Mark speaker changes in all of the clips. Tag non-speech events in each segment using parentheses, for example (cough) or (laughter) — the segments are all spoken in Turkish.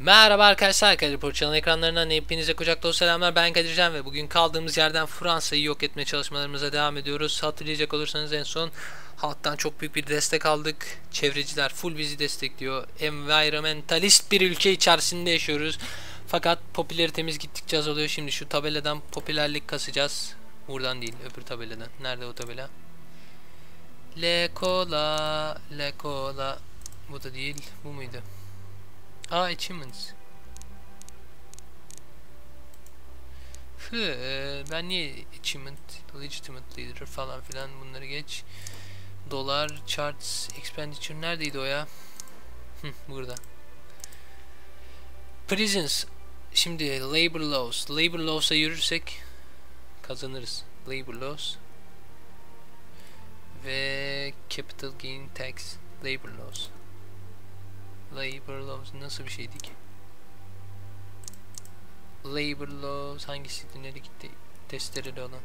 Speaker 1: Merhaba arkadaşlar Kadir Porçalı'nın ekranlarından hepinize kucak dolu selamlar ben Kadircan ve bugün kaldığımız yerden Fransa'yı yok etme çalışmalarımıza devam ediyoruz. Hatırlayacak olursanız en son halktan çok büyük bir destek aldık. Çevreciler full bizi destekliyor. Environmentalist bir ülke içerisinde yaşıyoruz. Fakat popülaritemiz gittikçe azalıyor. Şimdi şu tabeladan popülerlik kasacağız. Buradan değil öbür tabeladan. Nerede o tabela? Le cola, le cola. Bu da değil. Bu muydu? Aa achievements. Hı, e, ben niye achievement, legitimate leader falan filan bunları geç. Dolar, charts, expenditure neredeydi o ya? Hı, burada. Prisons. Şimdi labor laws. Labor laws'a yürürsek kazanırız. Labor laws. Ve capital gain tax. Labor laws. Labor laws nasıl bir şeydi ki? Labor laws hangisiydi nereye gitti? Testereli olan.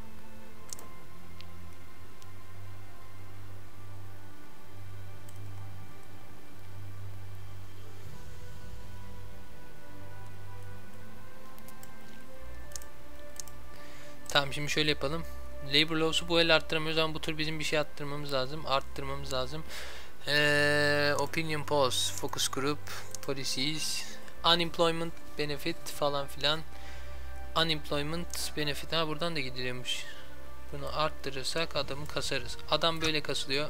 Speaker 1: Tamam şimdi şöyle yapalım. Labor laws'u bu el arttıramıyoruz ama bu tür bizim bir şey arttırmamız lazım. Arttırmamız lazım. Ee, opinion polls, focus group, policies, unemployment benefit falan filan. Unemployment benefit ha buradan da gidiliyormuş. Bunu arttırırsak adamı kasarız. Adam böyle kasılıyor.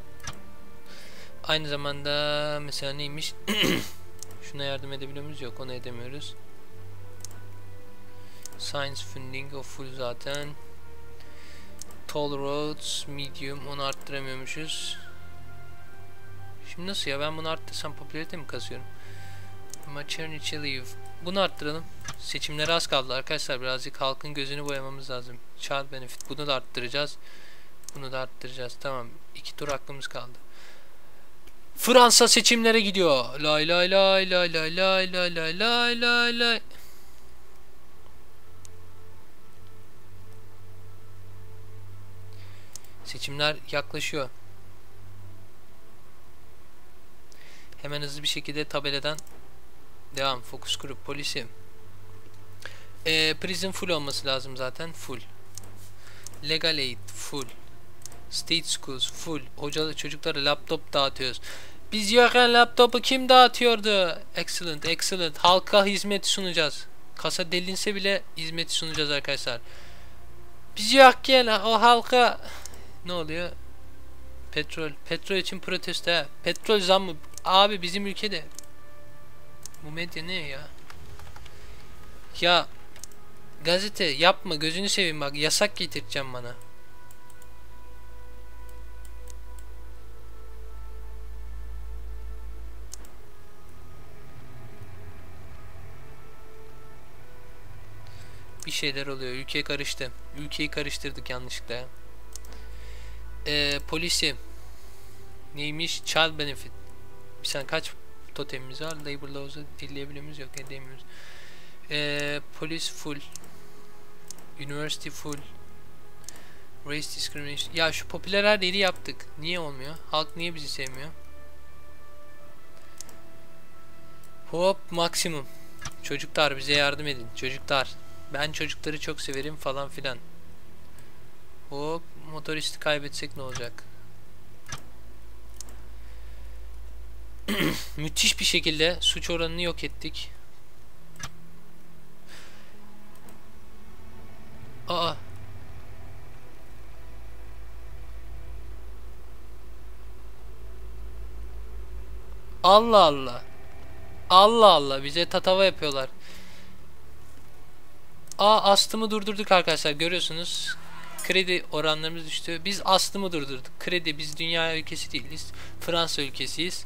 Speaker 1: Aynı zamanda mesela neymiş? (coughs) Şuna yardım edebiliyor muyuz? Yok onu edemiyoruz. Science funding o full zaten. Tall roads medium onu arttıramıyormuşuz. Şimdi nasıl ya ben bunu arttırsam popülarite mi kasıyorum? Maternity leave. Bunu arttıralım. Seçimlere az kaldı arkadaşlar. Birazcık halkın gözünü boyamamız lazım. Child benefit. Bunu da arttıracağız. Bunu da arttıracağız. Tamam. iki tur hakkımız kaldı. Fransa seçimlere gidiyor. Lay lay lay lay lay lay lay lay lay lay lay. Seçimler yaklaşıyor. Hemen hızlı bir şekilde tabeladan devam. Focus group polisi. Ee, prison full olması lazım zaten. Full. Legal aid full. State schools full. Hocalı çocuklara laptop dağıtıyoruz. Biz yokken laptopu kim dağıtıyordu? Excellent, excellent. Halka hizmet sunacağız. Kasa delinse bile hizmeti sunacağız arkadaşlar. Biz yokken o halka ne oluyor? Petrol. Petrol için protesto. Petrol zammı. Abi bizim ülkede. Bu medya ne ya? Ya gazete yapma gözünü seveyim bak yasak getireceğim bana. Bir şeyler oluyor. Ülke karıştı. Ülkeyi karıştırdık yanlışlıkla ya. Ee, polisi neymiş? Child benefit. Bir saniye kaç totemimiz var? Labor laws'u dinleyebiliyor muyuz? Yok edemiyoruz. Ee, polis full. University full. Race discrimination. Ya şu popüler her yaptık. Niye olmuyor? Halk niye bizi sevmiyor? Hop maksimum. Çocuklar bize yardım edin. Çocuklar. Ben çocukları çok severim falan filan. Hop motoristi kaybetsek ne olacak? (clears throat) Müthiş bir şekilde suç oranını yok ettik. Aa. Allah Allah. Allah Allah bize tatava yapıyorlar. Aa astımı durdurduk arkadaşlar görüyorsunuz. Kredi oranlarımız düştü. Biz astımı durdurduk. Kredi biz dünya ülkesi değiliz. Fransa ülkesiyiz.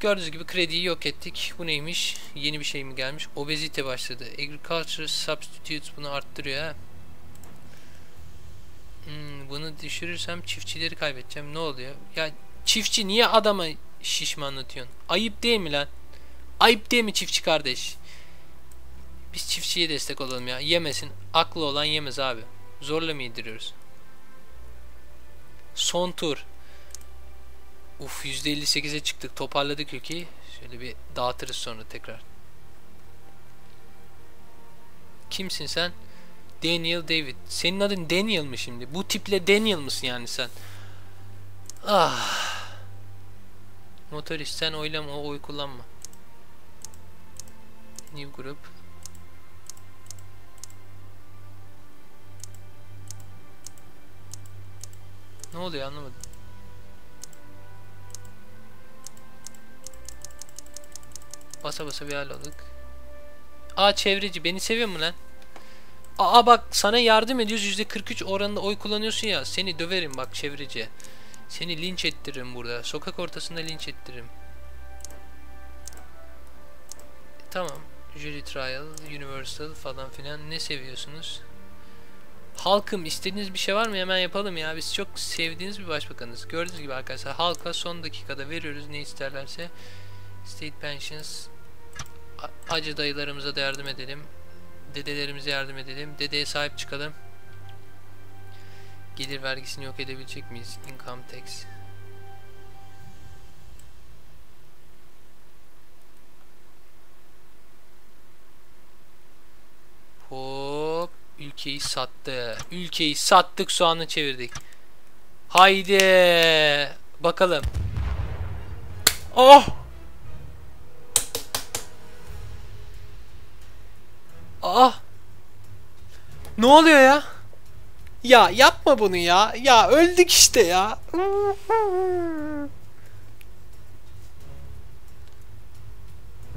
Speaker 1: Gördüğünüz gibi krediyi yok ettik. Bu neymiş? Yeni bir şey mi gelmiş? Obezite başladı. Agriculture Substitutes bunu arttırıyor. Hmm, bunu düşürürsem çiftçileri kaybedeceğim. Ne oluyor? Ya çiftçi niye adama şişmanlatıyorsun? Ayıp değil mi lan? Ayıp değil mi çiftçi kardeş? Biz çiftçiye destek olalım ya. Yemesin. Aklı olan yemez abi. Zorla mı yediriyoruz? Son tur. Uf %58'e çıktık. Toparladık ülkeyi. Şöyle bir dağıtırız sonra tekrar. Kimsin sen? Daniel David. Senin adın Daniel mı şimdi? Bu tiple Daniel mısın yani sen? Ah. Motorist sen oylama o oy kullanma. New group. Ne oluyor anlamadım. Basa basa bir hal olduk. Aa çevreci beni seviyor mu lan? Aa bak sana yardım ediyoruz %43 oranında oy kullanıyorsun ya. Seni döverim bak çevreci. Seni linç ettiririm burada. Sokak ortasında linç ettiririm. Tamam. Jury Trial, Universal falan filan ne seviyorsunuz? Halkım istediğiniz bir şey var mı? Hemen yapalım ya. Biz çok sevdiğiniz bir başbakanız. Gördüğünüz gibi arkadaşlar halka son dakikada veriyoruz ne isterlerse. State Pensions acı dayılarımıza da yardım edelim. Dedelerimize yardım edelim. Dedeye sahip çıkalım. Gelir vergisini yok edebilecek miyiz? Income tax. Hop. Ülkeyi sattı. Ülkeyi sattık soğanı çevirdik. Haydi. Bakalım. Oh. Ah. Ne oluyor ya? Ya yapma bunu ya. Ya öldük işte ya.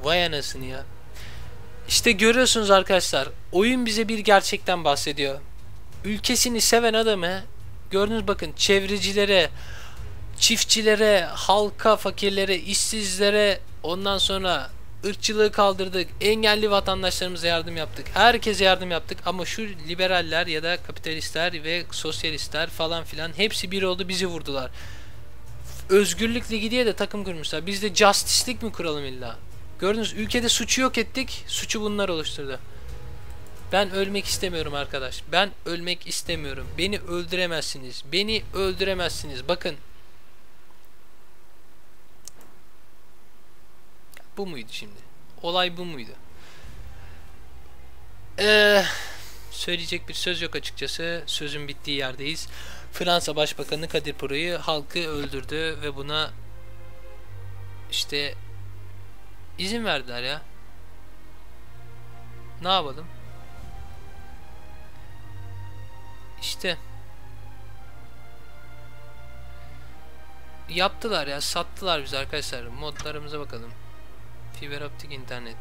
Speaker 1: Vay anasını ya. İşte görüyorsunuz arkadaşlar. Oyun bize bir gerçekten bahsediyor. Ülkesini seven adamı gördünüz bakın çevrecilere, çiftçilere, halka, fakirlere, işsizlere ondan sonra ırkçılığı kaldırdık. Engelli vatandaşlarımıza yardım yaptık. Herkese yardım yaptık ama şu liberaller ya da kapitalistler ve sosyalistler falan filan hepsi bir oldu bizi vurdular. Özgürlük Ligi diye de takım kurmuşlar. Biz de Justice'lik mi kuralım illa? Gördünüz ülkede suçu yok ettik. Suçu bunlar oluşturdu. Ben ölmek istemiyorum arkadaş. Ben ölmek istemiyorum. Beni öldüremezsiniz. Beni öldüremezsiniz. Bakın. Bu muydu şimdi? Olay bu muydu? Ee, söyleyecek bir söz yok açıkçası. Sözün bittiği yerdeyiz. Fransa Başbakanı Kadir Puro'yu halkı öldürdü ve buna işte izin verdiler ya. Ne yapalım? İşte yaptılar ya sattılar biz arkadaşlar modlarımıza bakalım fiber optik internet.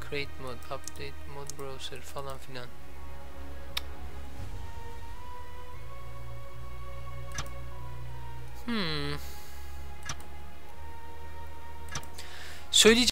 Speaker 1: Create mod update mod browser falan filan. Hmm. Söyleyeceğim